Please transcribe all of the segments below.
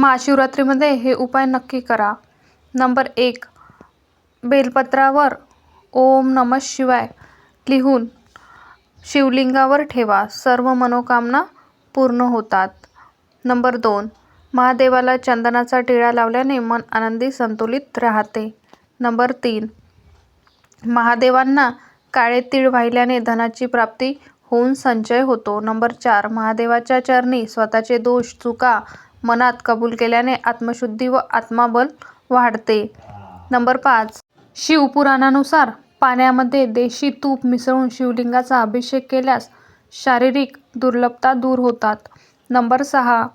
महाशिवरात्रीमध्ये हे उपाय नक्की करा. नंबर एक बेलपत्रावर ओम नम शिवाय लिहून शिवलिंगावर ठेवा. सर्व मनोकामना पूर्ण होतात. नंबर दोन महादेवाला चंदनाचा टिळा लावल्याने मन आनंदी संतुलित राहते. नंबर तीन महादेवांना काळे तीळ वाहिल्याने धनाची प्राप्ती होऊन संचय होतो. नंबर चार महादेवाच्या चरणी स्वतःचे दोष चुका मनात कबूल केल्याने आत्मशुद्धी व आत्मबल वाढते. नंबर पाच. शिवपुराणानुसार पाण्यामध्ये देशी तूप मिसळून शिवलिंगाचा अभिषेक केल्यास शारीरिक दुर्लभता दूर होतात. नंबर सहा.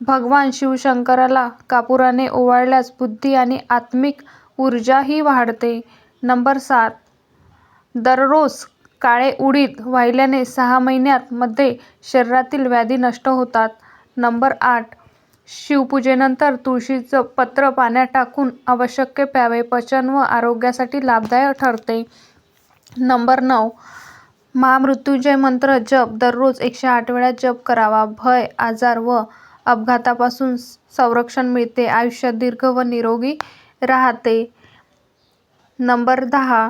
भगवान शिवशंकराला कापुराने ओवाळल्यास बुद्धी आणि आत्मिक ऊर्जाही वाढते. नंबर सात. दररोज काळे उडीद वाहिल्याने सहा महिन्यात मध्ये शरीरातील व्याधी नष्ट होतात. नंबर आठ. शिवपूजेनंतर तुळशीचं पत्र पाण्यात टाकून आवश्यक प्यावे पचन व आरोग्यासाठी लाभदायक ठरते. नंबर नऊ. महामृत्युंजय मंत्र जप. दररोज एकशे आठ वेळा जप करावा. भय आजार व अपघातापासून संरक्षण मिळते. आयुष्य दीर्घ व निरोगी राहते. नंबर दहा.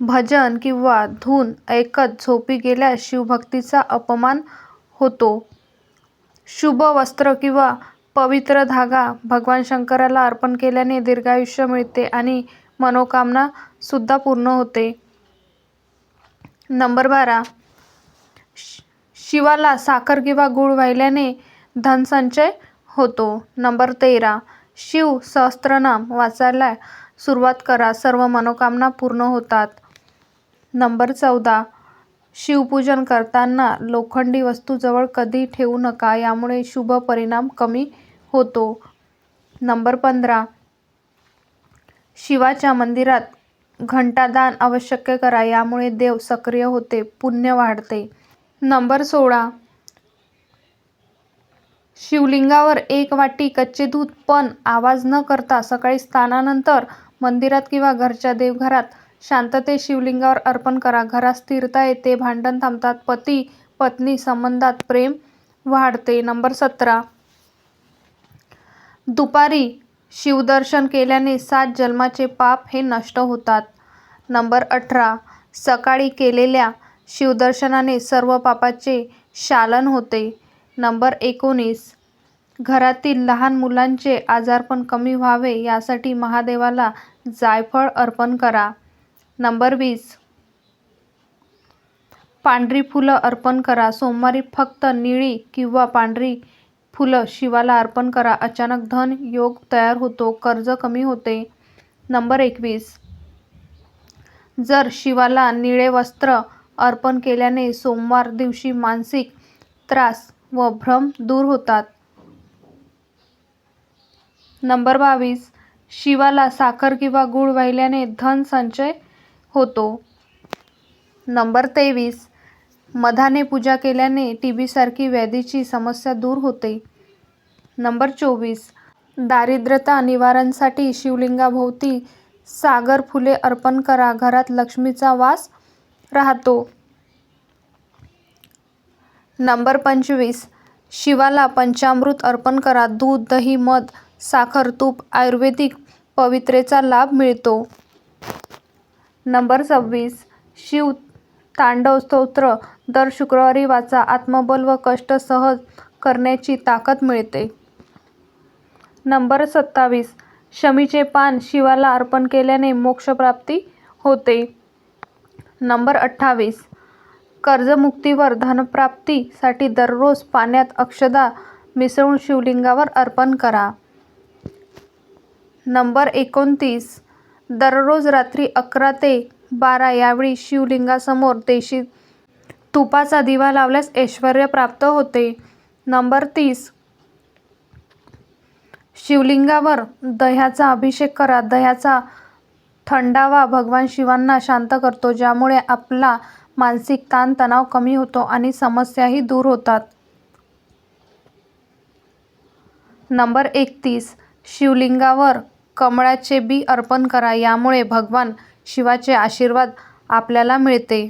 भजन किंवा धून ऐकत झोपी गेल्यास शिवभक्तीचा अपमान होतो. शुभ वस्त्र किंवा पवित्र धागा भगवान शंकराला अर्पण केल्याने दीर्घायुष्य मिळते आणि मनोकामना सुद्धा पूर्ण होते. नंबर बारा. शिवाला साखर किंवा गूळ वाहिल्याने धनसंचय होतो. नंबर तेरा. शिव सहस्त्रनाम वाचायला सुरुवात करा. सर्व मनोकामना पूर्ण होतात. नंबर चौदा. शिवपूजन करताना लोखंडी वस्तू जवळ कधी ठेवू नका यामुळे शुभ परिणाम कमी होतो. नंबर पंधरा. शिवाच्या मंदिरात घंटादान अवश्य करा यामुळे देव सक्रिय होते पुण्य वाढते. नंबर सोळा. शिवलिंगावर एक वाटी कच्चे दूध पण आवाज न करता सकाळी स्नानानंतर मंदिरात किंवा घरच्या देवघरात शांततेत शिवलिंगावर अर्पण करा. घरात स्थिरता येते. भांडण थांबतात. पती पत्नी संबंधात प्रेम वाढते. नंबर सतरा. दुपारी शिवदर्शन केल्याने सात जन्माचे पाप हे नष्ट होतात. नंबर अठरा. सकाळी केलेल्या शिवदर्शनाने सर्व पापाचे शालन होते. नंबर एकोणीस. घरातील लहान मुलांचे आजारपण कमी व्हावे यासाठी महादेवाला जायफळ अर्पण करा. नंबर वीस. पांढरी फुलं अर्पण करा. सोमवारी फक्त निळी किंवा पांढरी फुलं शिवाला अर्पण करा. अचानक धन योग तयार होतो. कर्ज कमी होते. नंबर एकवीस. जर शिवाला निळे वस्त्र अर्पण केल्याने सोमवार दिवशी मानसिक त्रास व भ्रम दूर होतात. नंबर बावीस. शिवाला साखर किंवा गूळ वाहिल्याने धन संचय होतो. नंबर तेवीस. मधाने पूजा केल्याने टी बीसारखी व्याधीची समस्या दूर होते. नंबर चोवीस. दारिद्र्यता निवारणसाठी शिवलिंगाभोवती सागर फुले अर्पण करा घरात लक्ष्मीचा वास राहतो. नंबर पंचवीस. शिवाला पंचामृत अर्पण करा दूध दही मध साखर तूप आयुर्वेदिक पवित्रेचा लाभ मिळतो. नंबर सव्वीस. शिव तांडव स्तोत्र. दर शुक्रवारी वाचा. आत्मबल व कष्ट सहज करण्याची ताकद मिळते. नंबर सत्तावीस. शमीचे पान शिवाला अर्पण केल्याने मोक्षप्राप्ती होते. नंबर अठ्ठावीस. कर्जमुक्तीवर धनप्राप्तीसाठी दररोज पाण्यात अक्षदा मिसळून शिवलिंगावर अर्पण करा. नंबर एकोणतीस. दररोज रात्री अकरा ते बारा यावेळी शिवलिंगासमोर देशी तुपाचा दिवा लावल्यास ऐश्वर्य प्राप्त होते. नंबर तीस. शिवलिंगावर दह्याचा अभिषेक करा. दह्याचा थंडावा भगवान शिवांना शांत करतो ज्यामुळे आपला मानसिक ताणतणाव कमी होतो आणि समस्याही दूर होतात. नंबर एकतीस. शिवलिंगावर कमळाचे बी अर्पण करा यामुळे भगवान शिवाचे आशीर्वाद आपल्याला मिळते.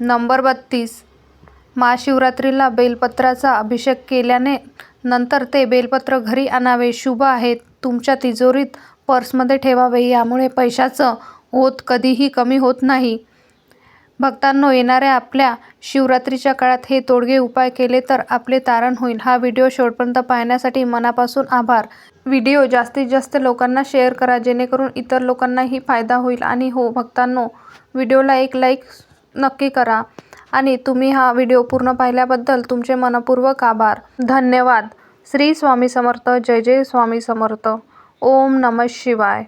नंबर बत्तीस. महाशिवरात्रीला बेलपत्राचा अभिषेक केल्याने नंतर ते बेलपत्र घरी आणावे शुभ आहे तुमच्या तिजोरीत पर्समध्ये ठेवावे यामुळे पैशाचं ओत कधीही कमी होत नाही. भक्तांनो येणाऱ्या आपल्या शिवरात्रीच्या काळात हे तोडगे उपाय केले तर आपले तारण होईल. हा व्हिडिओ शेवटपर्यंत पाहण्यासाठी मनापासून आभार. व्हिडिओ जास्तीत जास्त लोकांना शेअर करा जेणेकरून इतर लोकांनाही फायदा होईल. आणि हो भक्तांनो व्हिडिओला एक लाईक नक्की करा. आणि तुम्ही हा व्हिडिओ पूर्ण पाहिल्याबद्दल तुमचे मनपूर्वक आभार. धन्यवाद. श्री स्वामी समर्थ. जय जय स्वामी समर्थ. ओम नम शिवाय.